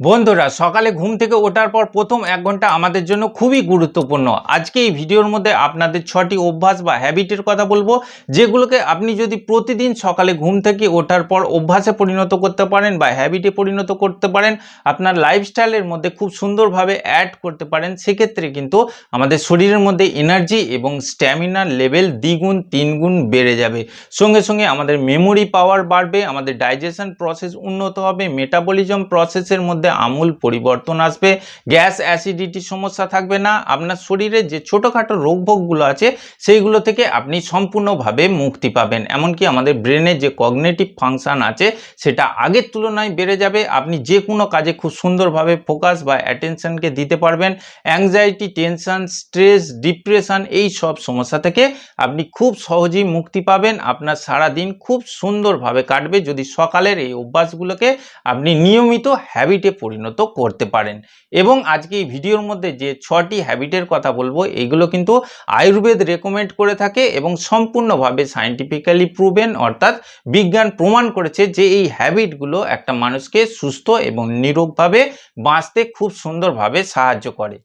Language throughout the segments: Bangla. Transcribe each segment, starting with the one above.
বন্ধুরা, সকালে ঘুম থেকে ওঠার পর প্রথম এক ঘণ্টা আমাদের জন্য খুবই গুরুত্বপূর্ণ। আজকে এই ভিডিওর মধ্যে আপনাদের ছটি অভ্যাস বা হ্যাবিটের কথা বলব, যেগুলোকে আপনি যদি প্রতিদিন সকালে ঘুম থেকে ওঠার পর অভ্যাসে পরিণত করতে পারেন বা হ্যাবিটে পরিণত করতে পারেন, আপনার লাইফস্টাইলের মধ্যে খুব সুন্দরভাবে অ্যাড করতে পারেন, সেক্ষেত্রে কিন্তু আমাদের শরীরের মধ্যে এনার্জি এবং স্ট্যামিনার লেভেল দ্বিগুণ, তিনগুণ বেড়ে যাবে। সঙ্গে সঙ্গে আমাদের মেমোরি পাওয়ার বাড়বে, আমাদের ডাইজেশন প্রসেস উন্নত হবে মেটাবলিজম প্রসেসের মধ্যে আমূল পরিবর্তন আসবে। গ্যাস অ্যাসিডিটির সমস্যা থাকবে না। আপনার শরীরে যে ছোটোখাটো রোগভোগগুলো আছে, সেইগুলো থেকে আপনি সম্পূর্ণভাবে মুক্তি পাবেন। এমনকি আমাদের ব্রেনের যে কগনেটিভ ফাংশন আছে, সেটা আগের তুলনায় বেড়ে যাবে। আপনি যে কোনো কাজে খুব সুন্দরভাবে ফোকাস বা অ্যাটেনশনকে দিতে পারবেন। অ্যাংজাইটি, টেনশন, স্ট্রেস, ডিপ্রেশন, এই সব সমস্যা থেকে আপনি খুব সহজেই মুক্তি পাবেন। আপনার সারা দিন খুব সুন্দরভাবে কাটবে। যদি সকালের এই অভ্যাসগুলোকে আপনি নিয়মিত হ্যাবিটে পরিণত করতে পারেন। এবং আজকে এই ভিডিওর মধ্যে যে ছটি হ্যাবিটের কথা বলব, এইগুলো কিন্তু আয়ুর্বেদ রেকমেন্ড করে থাকে এবং সম্পূর্ণভাবে সায়েন্টিফিক্যালি প্রুভেন অর্থাৎ বিজ্ঞান প্রমাণ করেছে যে এই হ্যাবিটগুলো একটা মানুষকে সুস্থ এবং নিরোগভাবে বাঁচতে খুব সুন্দরভাবে সাহায্য করে।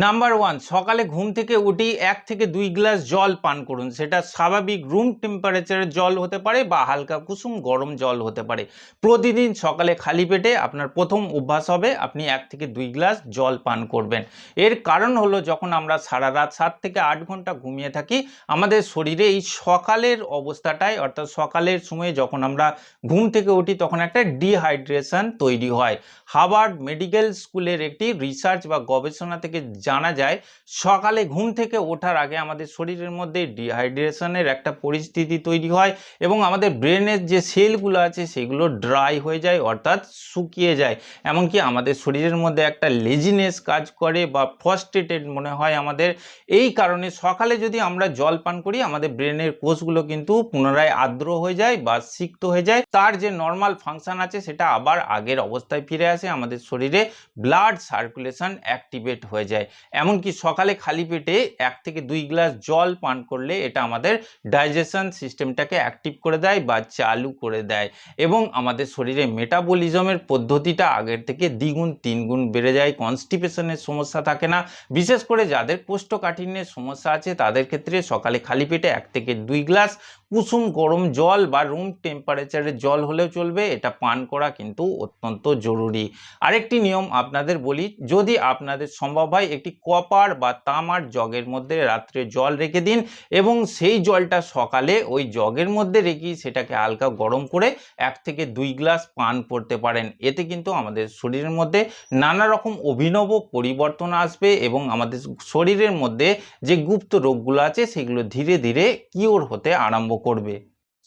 নাম্বার ওয়ান সকালে ঘুম থেকে উঠি, এক থেকে দুই গ্লাস জল পান করুন। সেটা স্বাভাবিক রুম টেম্পারেচারের জল হতে পারে বা হালকা কুসুম গরম জল হতে পারে। প্রতিদিন সকালে খালি পেটে আপনার প্রথম অভ্যাস হবে, আপনি এক থেকে দুই গ্লাস জল পান করবেন। এর কারণ হলো যখন আমরা সারা রাত সাত থেকে আট ঘণ্টা ঘুমিয়ে থাকি, আমাদের শরীরে এই সকালের অবস্থাটাই, অর্থাৎ সকালের সময়ে যখন আমরা ঘুম থেকে উঠি, তখন একটা ডিহাইড্রেশন তৈরি হয়। হার্ভার্ড মেডিকেল স্কুলের একটি রিসার্চ বা গবেষণা থেকে জানা যায়, সকালে ঘুম থেকে ওঠার আগে আমাদের শরীরের মধ্যে ডিহাইড্রেশনের একটা পরিস্থিতি তৈরি হয় এবং আমাদের ব্রেনের যে সেলগুলো আছে সেগুলো ড্রাই হয়ে যায়, অর্থাৎ শুকিয়ে যায়। এমনকি আমাদের শরীরের মধ্যে একটা লেজিনেস কাজ করে বা ফ্রাস্ট্রেটেড মনে হয় আমাদের। এই কারণে সকালে যদি আমরা জল পান করি, আমাদের ব্রেনের কোষগুলো কিন্তু পুনরায় আর্দ্র হয়ে যায় বা সিক্ত হয়ে যায়। তার যে নর্মাল ফাংশন আছে সেটা আবার আগের অবস্থায় ফিরে আসে, আমাদের শরীরে ব্লাড সার্কুলেশন অ্যাক্টিভেট হয়ে যায়। এমনকি সকালে খালি পেটে এক থেকে দুই গ্লাস জল পান করলে এটা আমাদের ডাইজেশন সিস্টেমটাকে অ্যাক্টিভ করে দেয় বা চালু করে দেয় এবং আমাদের শরীরে মেটাবলিজমের পদ্ধতিটা আগের থেকে দ্বিগুণ, তিনগুণ বেড়ে যায়। কনস্টিপেশনের সমস্যা থাকে না। বিশেষ করে যাদের কোষ্ঠকাঠিন্যের সমস্যা আছে তাদের ক্ষেত্রে সকালে খালি পেটে এক থেকে দুই গ্লাস কুসুম গরম জল বা রুম টেম্পারেচারের জল হলেও চলবে, এটা পান করা কিন্তু অত্যন্ত জরুরি। আরেকটি নিয়ম আপনাদের বলি, যদি আপনাদের সম্ভব হয়, একটি কপার বা তামার জগের মধ্যে রাত্রে জল রেখে দিন এবং সেই জলটা সকালে ওই জগের মধ্যে রেখে সেটাকে হালকা গরম করে এক থেকে দুই গ্লাস পান করতে পারেন। এতে কিন্তু আমাদের শরীরের মধ্যে নানা রকম অভিনব পরিবর্তন আসবে এবং আমাদের শরীরের মধ্যে যে গুপ্ত রোগগুলো আছে, সেগুলো ধীরে ধীরে কিওর হতে আরম্ভ করবে।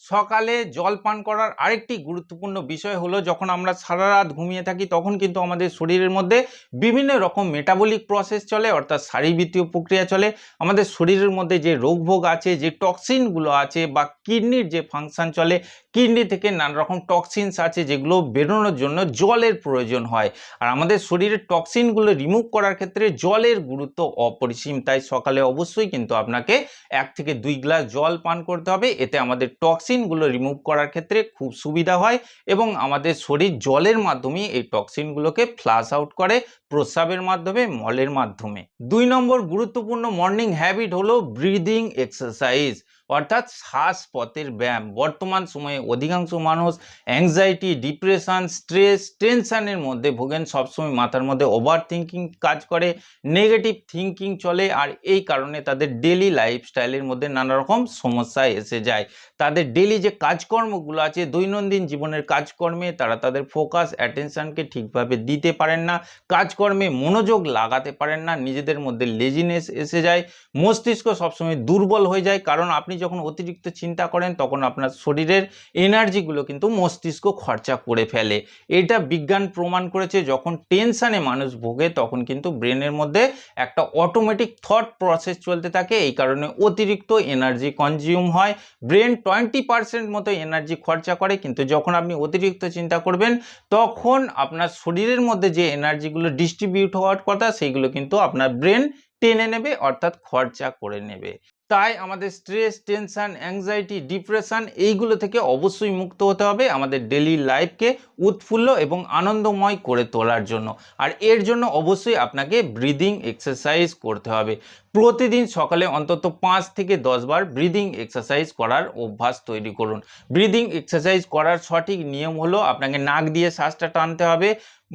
সকালে জল পান করার আরেকটি গুরুত্বপূর্ণ বিষয় হলো, যখন আমরা সারা রাত ঘুমিয়ে থাকি, তখন কিন্তু আমাদের শরীরের মধ্যে বিভিন্ন রকম মেটাবলিক প্রসেস চলে, অর্থাৎ শারীরবৃত্তীয় প্রক্রিয়া চলে। আমাদের শরীরের মধ্যে যে রোগভোগ আছে, যে টক্সিনগুলো আছে, বা কিডনির যে ফাংশান চলে কিডনি থেকে নানা রকম টক্সিনস আছে যেগুলো বেরোনোর জন্য জলের প্রয়োজন হয়। আর আমাদের শরীরের টক্সিনগুলো রিমুভ করার ক্ষেত্রে জলের গুরুত্ব অপরিসীম। তাই সকালে অবশ্যই কিন্তু আপনাকে এক থেকে দুই গ্লাস জল পান করতে হবে। এতে আমাদের টক্সিনগুলো রিমুভ করার ক্ষেত্রে খুব সুবিধা হয় এবং আমাদের শরীর জলের মাধ্যমে এই টক্সিনগুলোকে ফ্লাশ আউট করে প্রস্রাবের মাধ্যমে, মলের মাধ্যমে। দুই নম্বর গুরুত্বপূর্ণ মর্নিং হ্যাবিট হলো ব্রিদিং এক্সারসাইজ অর্থাৎ শ্বাসপথের ব্যায়াম। বর্তমান সময়ে অধিকাংশ মানুষ অ্যাংজাইটি ডিপ্রেশন স্ট্রেস টেনশানের মধ্যে ভোগেন। সবসময় মাথার মধ্যে ওভার থিঙ্কিং কাজ করে নেগেটিভ থিঙ্কিং চলে আর এই কারণে তাদের ডেলি লাইফস্টাইলের মধ্যে নানা রকম সমস্যা এসে যায়। তাদের ডেলি যে কাজকর্মগুলো আছে, দৈনন্দিন জীবনের কাজকর্মে তারা তাদের ফোকাস অ্যাটেনশানকে ঠিকভাবে দিতে পারেন না। কাজকর্মে মনোযোগ লাগাতে পারেন না। নিজেদের মধ্যে লেজিনেস এসে যায়। মস্তিষ্ক সবসময় দুর্বল হয়ে যায়। কারণ আপনি যখন অতিরিক্ত চিন্তা করেন, তখন আপনার শরীরের এনার্জিগুলো কিন্তু মস্তিষ্ক খরচা করে ফেলে। এটা বিজ্ঞান প্রমাণ করেছে, যখন টেনশানে মানুষ ভোগে, তখন কিন্তু ব্রেনের মধ্যে একটা অটোমেটিক থট প্রসেস চলতে থাকে। এই কারণে অতিরিক্ত এনার্জি কনজিউম হয়। ব্রেন টোয়েন্টি পার্সেন্ট মতো এনার্জি খরচা করে, কিন্তু যখন আপনি অতিরিক্ত চিন্তা করবেন, তখন আপনার শরীরের মধ্যে যে এনার্জিগুলো ডিস্ট্রিবিউট হওয়ার কথা, সেইগুলো কিন্তু আপনার ব্রেন টেনে নেবে, অর্থাৎ খরচা করে নেবে। তাই আমাদের স্ট্রেস টেনশন অ্যাংজাইটি ডিপ্রেশান এইগুলো থেকে অবশ্যই মুক্ত হতে হবে আমাদের ডেলি লাইফকে উৎফুল্ল এবং আনন্দময় করে তোলার জন্য। আর এর জন্য অবশ্যই আপনাকে ব্রিদিং এক্সারসাইজ করতে হবে। প্রতিদিন সকালে অন্তত পাঁচ থেকে দশ বার ব্রিদিং এক্সারসাইজ করার অভ্যাস তৈরি করুন। ব্রিদিং এক্সারসাইজ করার সঠিক নিয়ম হলো আপনাকে নাক দিয়ে শ্বাসটা টানতে হবে।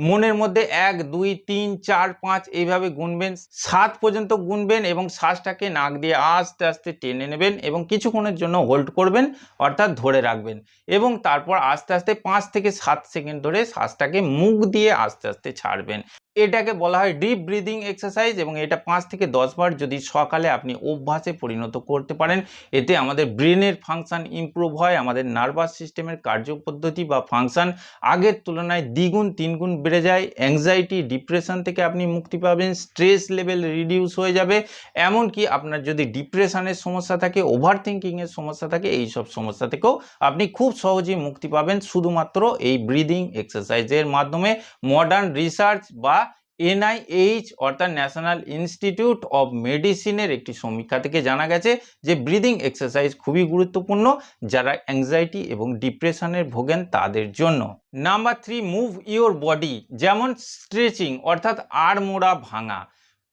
মনের মধ্যে এক, দুই, তিন, চার, পাঁচ এইভাবে গুনবেন। সাত পর্যন্ত গুনবেন এবং শ্বাসটাকে নাক দিয়ে আস্তে আস্তে টেনে নেবেন এবং কিছুক্ষণের জন্য হোল্ড করবেন, অর্থাৎ ধরে রাখবেন এবং তারপর আস্তে আস্তে পাঁচ থেকে সাত সেকেন্ড ধরে শ্বাসটাকে মুখ দিয়ে আস্তে আস্তে ছাড়বেন। এটাকে বলা হয় ডিপ ব্রিদিং এক্সারসাইজ এবং এটা পাঁচ থেকে দশ বার যদি সকালে আপনি অভ্যাসে পরিণত করতে পারেন, এতে আমাদের ব্রেনের ফাংশান ইমপ্রুভ হয়, আমাদের নার্ভাস সিস্টেমের কার্যপদ্ধতি বা ফাংশান আগের তুলনায় দ্বিগুণ, তিনগুণ বেড়ে যায় অ্যাংজাইটি ডিপ্রেশন থেকে আপনি মুক্তি পাবেন স্ট্রেস লেভেল রিডিউস হয়ে যাবে, এমনকি আপনার যদি ডিপ্রেশনের সমস্যা থাকে ওভার থিঙ্কিংয়ের সমস্যা থাকে এই সব সমস্যা থেকেও আপনি খুব সহজেই মুক্তি পাবেন, শুধুমাত্র এই ব্রিদিং এক্সারসাইজের মাধ্যমে। মডার্ন রিসার্চ বা এনআইএইচ, অর্থাৎ ন্যাশনাল ইনস্টিটিউট অফ মেডিসিনের একটি সমীক্ষা থেকে জানা গেছে যে ব্রিদিং এক্সারসাইজ খুবই গুরুত্বপূর্ণ যারা অ্যাংজাইটি এবং ডিপ্রেশনের ভোগেন তাদের জন্য। Number three move your body যেমন স্ট্রেচিং অর্থাৎ আড়মোড়া ভাঙা।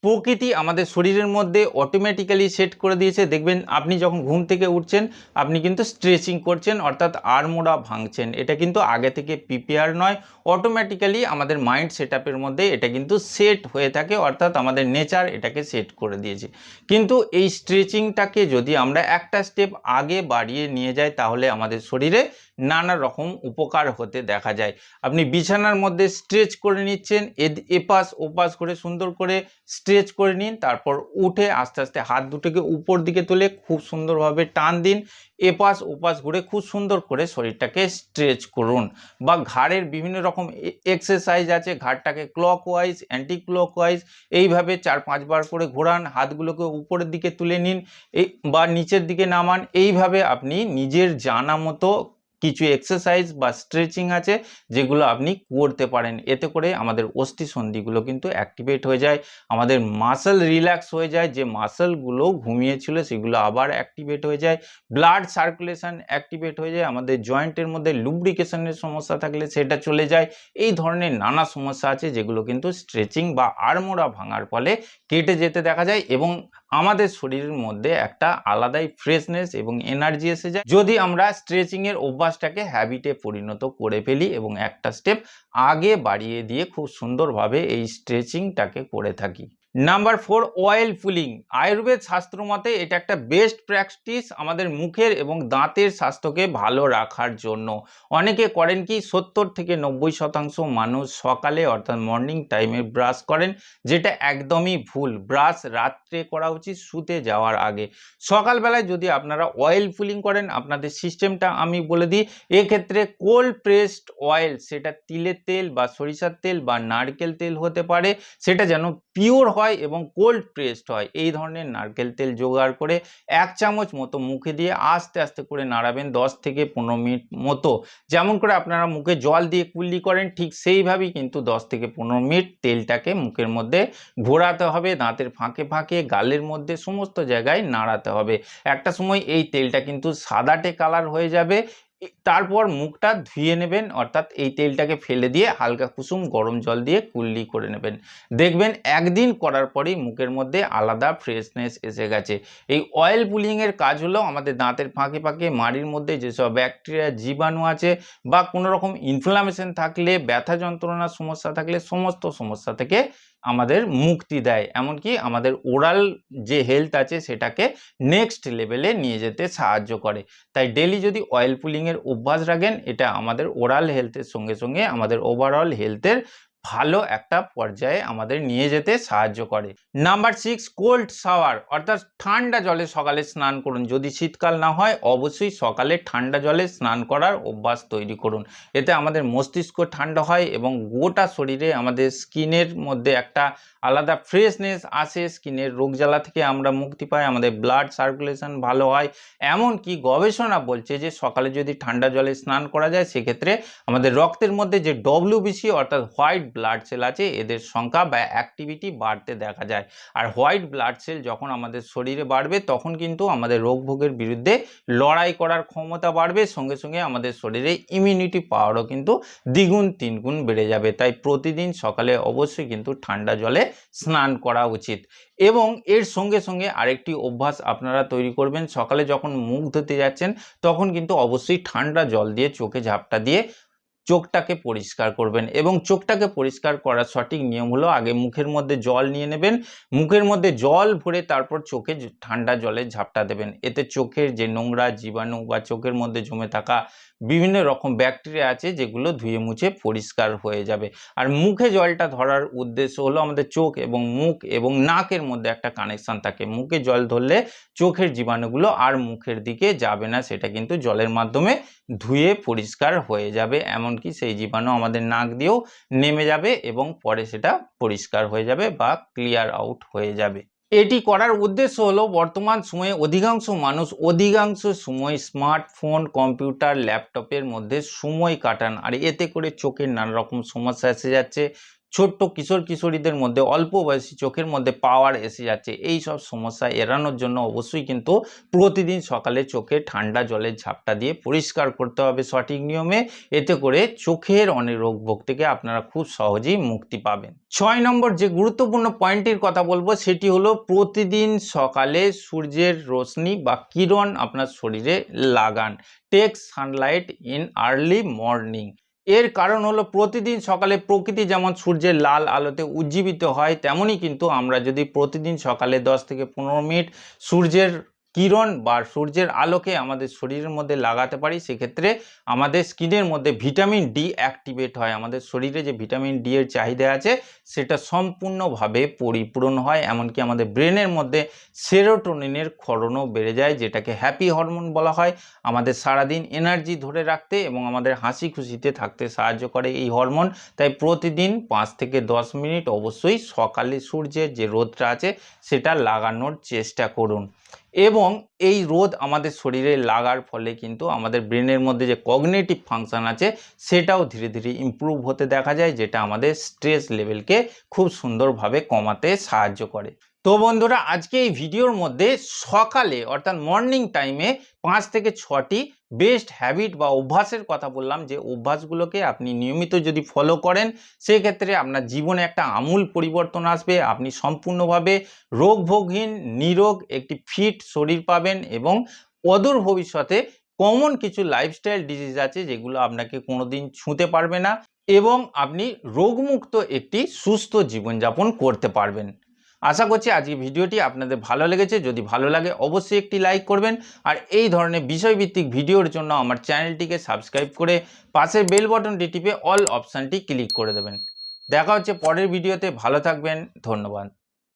প্রকৃতি আমাদের শরীরের মধ্যে অটোমেটিক্যালি সেট করে দিয়েছে। দেখবেন আপনি যখন ঘুম থেকে উঠছেন, আপনি কিন্তু স্ট্রেচিং করছেন, অর্থাৎ আড়মোড়া ভাঙছেন। এটা কিন্তু আগে থেকে প্রিপেয়ার নয়। অটোমেটিক্যালি আমাদের মাইন্ড সেট মধ্যে এটা কিন্তু সেট হয়ে থাকে, অর্থাৎ আমাদের নেচার এটাকে সেট করে দিয়েছে। কিন্তু এই স্ট্রেচিংটাকে যদি আমরা একটা স্টেপ আগে বাড়িয়ে নিয়ে যাই, তাহলে আমাদের শরীরে নানা রকম উপকার হতে দেখা যায়। আপনি বিছানার মধ্যে স্ট্রেচ করে নিচ্ছেন এপাশ ওপাশ করে সুন্দর করে স্ট্রেচ করে নিন, তারপর উঠে আস্তে আস্তে হাত দুটোকে উপর দিকে তুলে খুব সুন্দরভাবে টান দিন, এপাশ ওপাশ ঘুরে খুব সুন্দর করে শরীরটাকে স্ট্রেচ করুন বা ঘাড়ের বিভিন্ন রকম এক্সারসাইজ আছে, ঘাড়টাকে clockwise anti clock wise এইভাবে চার, পাঁচবার করে ঘোরান, হাতগুলোকে উপরের দিকে তুলে নিন বা নিচের দিকে নামান, এইভাবে আপনি নিজের জানা মতো কিছু এক্সারসাইজ বা স্ট্রেচিং আছে যেগুলো আপনি করতে পারেন। এতে করে আমাদের অস্থি সন্ধিগুলো কিন্তু অ্যাক্টিভেট হয়ে যায়, আমাদের মাসেল রিল্যাক্স হয়ে যায়, যে মাসেলগুলো ঘুমিয়েছিল সেগুলো আবার অ্যাক্টিভেট হয়ে যায় ব্লাড সার্কুলেশন অ্যাক্টিভেট হয়ে যায়, আমাদের জয়েন্টের মধ্যে লুব্রিকেশনের সমস্যা থাকলে সেটা চলে যায়। এই ধরনের নানা সমস্যা আছে যেগুলো কিন্তু স্ট্রেচিং বা আড়মোড়া ভাঙার ফলে কেটে যেতে দেখা যায় এবং আমাদের শরীরের মধ্যে একটা আলাদাই ফ্রেশনেস এবং এনার্জি এসে যায়। যদি আমরা স্ট্রেচিংয়ের অভ্যাসটাকে হ্যাবিটে পরিণত করে ফেলি এবং একটা স্টেপ আগে বাড়িয়ে দিয়ে খুব সুন্দরভাবে এই স্ট্রেচিংটাকে করে থাকি। Number four oil pulling Ayurveda শাস্ত্র মতে এটা একটা বেস্ট প্র্যাকটিস আমাদের মুখের এবং দাঁতের স্বাস্থ্যকে ভালো রাখার জন্য। অনেকে করেন কি, সত্তর থেকে নব্বই শতাংশ মানুষ সকালে অর্থাৎ মর্নিং টাইমে ব্রাশ করেন, যেটা একদমই ভুল। ব্রাশ রাত্রে করা উচিত, শুতে যাওয়ার আগে। সকালবেলায় যদি আপনারা অয়েল ফুলিং করেন, আপনাদের সিস্টেমটা আমি বলে দিই, এক্ষেত্রে কোল্ড প্রেসড অয়েল সেটা তিলের তেল বা সরিষার তেল বা নারকেল তেল হতে পারে, সেটা যেন পিওর হয় এবং কোল্ড প্রেসড হয়। এই ধরনের নারকেল তেল জোগাড় করে এক চামচ মতো মুখে দিয়ে আস্তে আস্তে করে নাড়াবেন দশ থেকে পনেরো মিনিট মতো। যেমন করে আপনারা মুখে জল দিয়ে কুল্লি করেন, ঠিক সেইভাবেই কিন্তু দশ থেকে পনেরো মিনিট তেলটাকে মুখের মধ্যে ঘোরাতে হবে, দাঁতের ফাঁকে ফাঁকে, গালের মধ্যে সমস্ত জায়গায় নাড়াতে হবে। একটা সময় এই তেলটা কিন্তু সাদাটে কালার হয়ে যাবে তারপর মুখটা ধুয়ে নেবেন, অর্থাৎ এই তেলটাকে ফেলে দিয়ে হালকা কুসুম গরম জল দিয়ে কুল্লি করে নেবেন। দেখবেন একদিন করার পরেই মুখের মধ্যে আলাদা ফ্রেশনেস এসে গেছে। এই অয়েল পুলিংয়ের কাজ হলো আমাদের দাঁতের ফাঁকে ফাঁকে, মাড়ির মধ্যে যেসব ব্যাকটেরিয়া জীবাণু আছে বা কোনো রকম ইনফ্লামেশন থাকলে, ব্যথা যন্ত্রণার সমস্যা থাকলে সমস্ত সমস্যা থেকে আমাদের মুক্তি দেয়। এমনকি আমাদের ওরাল যে হেলথ আছে সেটাকে নেক্সট লেভেলে নিয়ে যেতে সাহায্য করে। তাই ডেলি যদি অয়েল পুলিংয়ের অভ্যাস রাখেন এটা আমাদের ওরাল হেলথের সঙ্গে সঙ্গে আমাদের ওভারঅল হেলথের ভালো একটা পর্যায়ে আমাদের নিয়ে যেতে সাহায্য করে। নাম্বার সিক্স কোল্ড শাওয়ার অর্থাৎ ঠান্ডা জলে সকালে স্নান করুন। যদি শীতকাল না হয়, অবশ্যই সকালে ঠান্ডা জলে স্নান করার অভ্যাস তৈরি করুন। এতে আমাদের মস্তিষ্ক ঠান্ডা হয় এবং গোটা শরীরে আমাদের স্কিনের মধ্যে একটা আলাদা ফ্রেশনেস আসে। স্কিনের রোগ জ্বালা থেকে আমরা মুক্তি পাই, আমাদের ব্লাড সার্কুলেশন ভালো হয়। এমনকি গবেষণা বলছে যে সকালে যদি ঠান্ডা জলে স্নান করা যায়, সেক্ষেত্রে আমাদের রক্তের মধ্যে যে ডব্লিউবিসি অর্থাৎ হোয়াইট ব্লাড সেল আছে, এদের সংখ্যা বা অ্যাক্টিভিটি বাড়তে দেখা যায়। আর হোয়াইট ব্লাড সেল যখন আমাদের শরীরে বাড়বে, তখন কিন্তু আমাদের রোগ ভোগের বিরুদ্ধে লড়াই করার ক্ষমতা বাড়বে, সঙ্গে সঙ্গে আমাদের শরীরে ইমিউনিটি পাওয়ারও কিন্তু দ্বিগুণ তিনগুণ বেড়ে যাবে। তাই প্রতিদিন সকালে অবশ্যই কিন্তু ঠান্ডা জলে স্নান করা উচিত। এবং এর সঙ্গে সঙ্গে আরেকটি অভ্যাস আপনারা তৈরি করবেন, সকালে যখন মুখ ধুতে যাচ্ছেন, তখন কিন্তু অবশ্যই ঠান্ডা জল দিয়ে চোখে ঝাপটা দিয়ে চোখটাকে পরিষ্কার করবেন এবং চোখটাকে পরিষ্কার করার সঠিক নিয়ম হলো আগে মুখের মধ্যে জল নিয়ে নেবেন, মুখের মধ্যে জল ভরে তারপর চোখে ঠান্ডা জলের ঝাপটা দেবেন। এতে চোখের যে নোংরা জীবাণু বা চোখের মধ্যে জমে থাকা বিভিন্ন রকম ব্যাকটেরিয়া আছে যেগুলো ধুয়ে মুছে পরিষ্কার হয়ে যাবে। আর মুখে জলটা ধরার উদ্দেশ্য হলো আমাদের চোখ এবং মুখ এবং নাকের মধ্যে একটা কানেকশান থাকে। মুখে জল ধরলে চোখের জীবাণুগুলো আর মুখের দিকে যাবে না, সেটা কিন্তু জলের মাধ্যমে ধুয়ে পরিষ্কার হয়ে যাবে। এমনকি সেই জীবাণু আমাদের নাক দিয়েও নেমে যাবে এবং পরে সেটা পরিষ্কার হয়ে যাবে বা ক্লিয়ার আউট হয়ে যাবে। এটি করার উদ্দেশ্য হলো বর্তমান সময়ে অধিকাংশ মানুষ অধিকাংশ সময় স্মার্টফোন কম্পিউটার ল্যাপটপের মধ্যে সময় কাটান। আর এতে করে চোখের নানা রকম সমস্যা এসে যাচ্ছে ছোট্ট কিশোর কিশোরীদের মধ্যে, অল্প বয়সী চোখের মধ্যে পাওয়ার এসে যাচ্ছে। এই সব সমস্যা এড়ানোর জন্য অবশ্যই কিন্তু প্রতিদিন সকালে চোখে ঠান্ডা জলের ঝাপটা দিয়ে পরিষ্কার করতে হবে সঠিক নিয়মে। এতে করে চোখের অনেক রোগ ভোগ থেকে আপনারা খুব সহজেই মুক্তি পাবেন। ছয় নম্বর যে গুরুত্বপূর্ণ পয়েন্টের কথা বলব, সেটি হলো প্রতিদিন সকালে সূর্যের রশ্মি বা কিরণ আপনার শরীরে লাগান। Take sunlight in early morning এর কারণ হলো প্রতিদিন সকালে প্রকৃতি যেমন সূর্যের লাল আলোতে উজ্জীবিত হয়, তেমনই কিন্তু আমরা যদি প্রতিদিন সকালে দশ থেকে পনেরো মিনিট সূর্যের কিরণ বা সূর্যের আলোকে আমাদের শরীরের মধ্যে লাগাতে পারি, সেক্ষেত্রে আমাদের স্কিনের মধ্যে ভিটামিন ডি অ্যাক্টিভেট হয়। আমাদের শরীরে যে ভিটামিন ডি এর চাহিদা আছে, সেটা সম্পূর্ণভাবে পরিপূরণ হয়। এমনকি আমাদের ব্রেনের মধ্যে সেরোটোনিনের ক্ষরণও বেড়ে যায়, যেটাকে হ্যাপি হরমোন বলা হয়। আমাদের সারাদিন এনার্জি ধরে রাখতে এবং আমাদের হাসি খুশিতে থাকতে সাহায্য করে এই হরমোন। তাই প্রতিদিন পাঁচ থেকে দশ মিনিট অবশ্যই সকালে সূর্যের যে রোদটা আছে, সেটা লাগানোর চেষ্টা করুন। এবং এই রোদ আমাদের শরীরে লাগার ফলে কিন্তু আমাদের ব্রেনের মধ্যে যে কগনেটিভ ফাংশান আছে, সেটাও ধীরে ধীরে ইম্প্রুভ হতে দেখা যায়, যেটা আমাদের স্ট্রেস লেভেলকে খুব সুন্দরভাবে কমাতে সাহায্য করে। তো বন্ধুরা, আজকে এই ভিডিওর মধ্যে সকালে, অর্থাৎ মর্নিং টাইমে পাঁচ থেকে ছটি বেস্ট হ্যাবিট বা অভ্যাসের কথা বললাম, যে অভ্যাসগুলোকে আপনি নিয়মিত যদি ফলো করেন, সেক্ষেত্রে আপনার জীবনে একটা আমূল পরিবর্তন আসবে। আপনি সম্পূর্ণভাবে রোগভোগহীন, নিরোগ, একটি ফিট শরীর পাবেন এবং অদূর ভবিষ্যতে কমন কিছু লাইফস্টাইল ডিজিজ আছে, যেগুলো আপনাকে কোনোদিন ছুঁতে পারবে না এবং আপনি রোগমুক্ত একটি সুস্থ জীবনযাপন করতে পারবেন। আশা করছি আজকে ভিডিওটি আপনাদের ভালো লেগেছে। যদি ভালো লাগে, অবশ্যই একটি লাইক করবেন। আর এই ধরনের বিষয়ভিত্তিক ভিডিওর জন্য আমার চ্যানেলটিকে সাবস্ক্রাইব করে পাশের বেল বটনটি টিপে অল অপশানটি ক্লিক করে দেবেন। দেখা হচ্ছে পরের ভিডিওতে। ভালো থাকবেন। ধন্যবাদ।